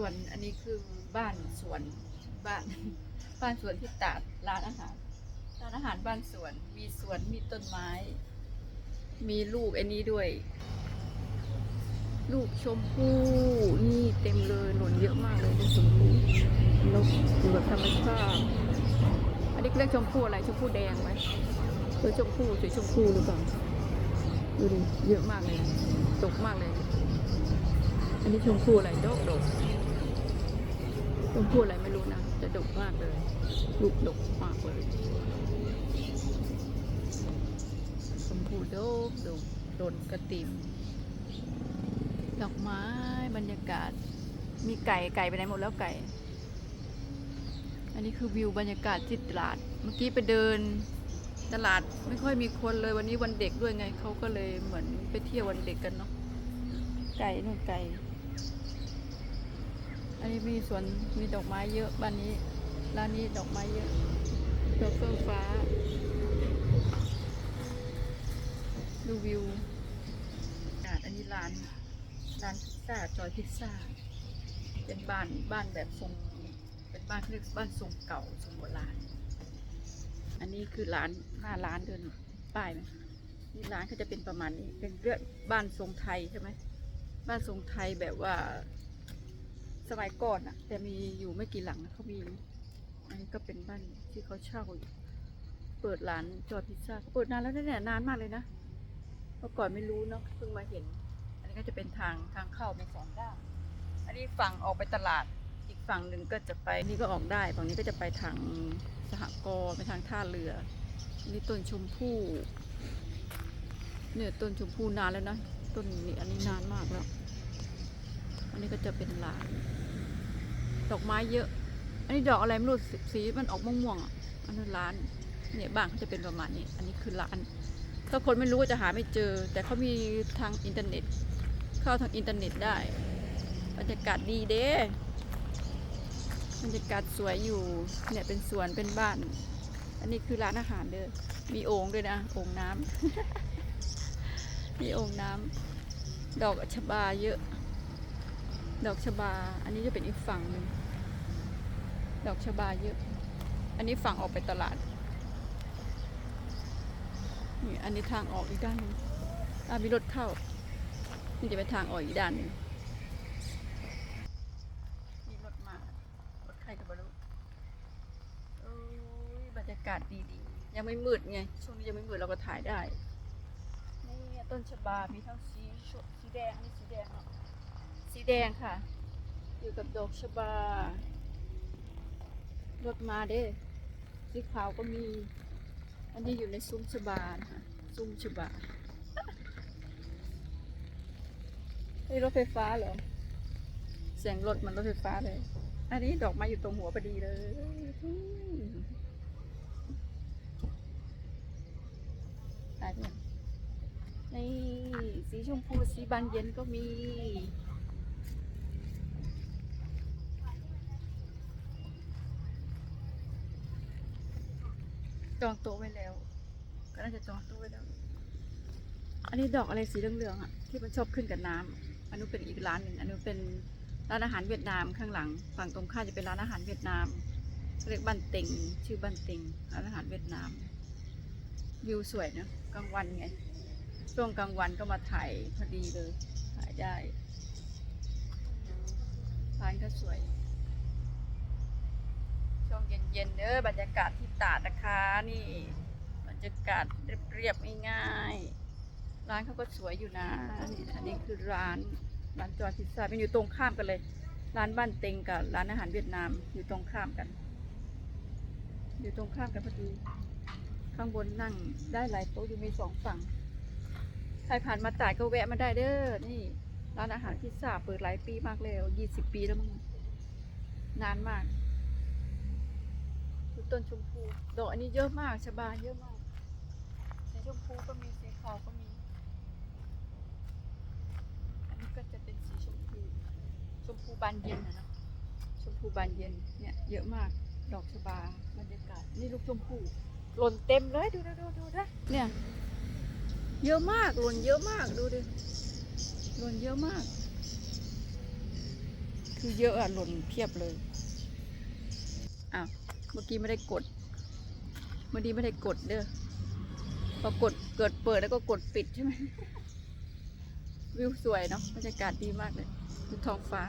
สวนอันนี้คือบ้านสวนบ้านบ้านสวนที่ตาดร้านอาหารร้านอาหารบ้านสวน มีสวนมีต้นไม้ มีลูกอันนี้ด้วย ลูกชมพู่นี่เต็มเลยหล่นเยอะมากเลยลูกชมพู่นกอยู่กับธรรมชาติอันนี้เรียกชมพู่อะไรชมพู่แดงไหมหรือชมพู่สีชมพู่หรือเปล่าดูดิเยอะมากเลยดกมากเลย อันนี้ชมพู่อะไรดกดก มพู่อะไรไม่รู้นะแต่ดกมากเลยลูกดกมากเลยชมพู่ดกดกโดนกระติมดอกไม้บรรยากาศ มีไก่ไก่ไปไหนหมดแล้วไก่ อันนี้คือวิวบรรยากาศที่ตลาด เมื่อกี้ไปเดินตลาดไม่ค่อยมีคนเลยวันนี้วันเด็กด้วยไงเขาก็เลยเหมือนไปเที่ยววันเด็กกันเนาะไก่นู่นไก่ นนี้มีสวนมีดอกไม้เยอะบ้านนี้ ร้านนี้ดอกไม้เยอะดอกเฟื่องฟ้า ดูวิวอันนี้ร้านร้านพิซซ่าจอยพิซซ่า เป็นบ้านบ้านแบบทรงเป็นบ้านเรียกบ้านทรงเก่าทรงโบราณ อันนี้คือร้านหน้าร้านเดินป้ายไหมนี่ร้านเขาจะเป็นประมาณนี้ เป็นเรื่องบ้านทรงไทยใช่ไหมบ้านทรงไทยแบบว่า สมัยก่อนอะแต่มีอยู่ไม่กี่หลังนะเขามี อันนี้ก็เป็นบ้านที่เขาเช่าอยู่เปิดร้านจอดพิซซ่าเปิดนานแล้วเนี่ยนานมากเลยนะเมื่อก่อนไม่รู้เนาะเพิ่งมาเห็น อันนี้ก็จะเป็นทางทางเข้ามีสองด้านอันนี้ฝั่งออกไปตลาดอีกฝั่งหนึ่งก็จะไปนี่ก็ออกได้ฝั่งนี้ก็จะไปทางสหกรณ์ไปทางท่าเรือน,นี่ต้นชมพู่เนี่ยต้นชมพู่นานแล้วนะต้นนี้อันนี้นานมากแล้ว จะเป็นลานดอกไม้เยอะ อันนี้ดอกอะไรไม่รู้สีมันออกม่วงๆอะอันนั้นร้าน เนี่ยบ้านเขาจะเป็นประมาณนี้ อันนี้คือร้าน ถ้าคนไม่รู้ก็จะหาไม่เจอ แต่เขามีทางอินเทอร์เน็ต เข้าทางอินเทอร์เน็ตได้ บรรยากาศดีเด้บรรยากาศสวยอยู่ เนี่ยเป็นสวนเป็นบ้าน อันนี้คือร้านอาหารเด้อ มีโอ่งด้วยนะ โอ่งน้ำมีโอ่งน้ำดอกชบาเยอะ ดอกชบา อันนี้จะเป็นอีกฝั่งหนึ่งดอกชบาเยอะ อันนี้ฝั่งออกไปตลาด นี่อันนี้ทางออกอีกด้านหนึงอะมีรถเข้า นี่จะเป็นทางออกอีกด้านหนึ่งมีรถมา รถใครก็ไม่รู้โอ้ยบรรยากาศดีๆ ยังไม่มืดไง ช่วงนี้ยังไม่มืดเราก็ถ่ายได้ นี่ต้นชบา มีทั้งสีชมสีแดงอันนี้สีแดง แดงค่ะ อยู่กับดอกชบารถมาเด้สีขาวก็มี อันนี้อยู่ในซุ้มชบานะคะซุ้มชบานี่รถไฟฟ้าเหรอ เสียงรถมันรถไฟฟ้าเลย อันนี้ดอกไม้อยู่ตรงหัวพอดีเลยตายเนี่ยนี่ สีชมพู สีบานเย็นก็มี จองโต๊ะไว้แล้ว ก็น่าจะจองโต๊ะไว้แล้ว อันนี้ดอกอะไรสีเหลืองๆอะที่มันชอบขึ้นกับน้ำอันนู้นเป็นอีกร้านหนึ่งอันนู้นเป็นร้านอาหารเวียดนามข้างหลัง ฝั่งตรงข้ามจะเป็นร้านอาหารเวียดนามเรียกบ้านเต็งชื่อบ้านเต็งร้านอาหารเวียดนามวิวสวยเนาะกลางวันไงช่วงกลางวันก็มาถ่ายพอดีเลยถ่ายได้ร้านก็สวย เย็นเด้อบรรยากาศที่ตาดนะคะนี่บรรยากาศเรียบๆง่ายๆร้านเขาก็สวยอยู่นะนี่อันนี้คือร้านร้านจอยพิซซ่าเป็นอยู่ตรงข้ามกันเลย ร้านบ้านเต็งกับร้านอาหารเวียดนามอยู่ตรงข้ามกัน อยู่ตรงข้ามกันพอดีข้างบนนั่งได้หลายโต๊ะอยู่มีสองฝั่งใครผ่านมาตาดก็แวะมาได้เด้อนี่ร้านอาหารพิซซ่าเปิดหลายปีมากแล้วยี่สิบปีแล้วมั้งนานมาก ดูต้นชมพู ดอกอันนี้เยอะมากชบาเยอะมากสีชมพูก็มีสีขาวก็มี อันนี้ก็จะเป็นสีชมพู ชมพูบานเย็นนะเนะชมพูบานเย็นเนี่ยเยอะมาก ดอกชบาบรรยากาศนี่ลูกชมพูหล่นเต็มเลยดูดูดูดูนะเนี่ย เยอะมากหล่นเยอะมากดูดิหล่นเยอะมาก คือเยอะอะหล่นเพียบเลย เมื่อกี้ไม่ได้กด เมื่อกี้ไม่ได้กดเด้อพอกดเกิดเปิดแล้วก็กดปิดใช่ไหมวิวสวยเนาะบรรยากาศดีมากเลยดูท้องฟ้า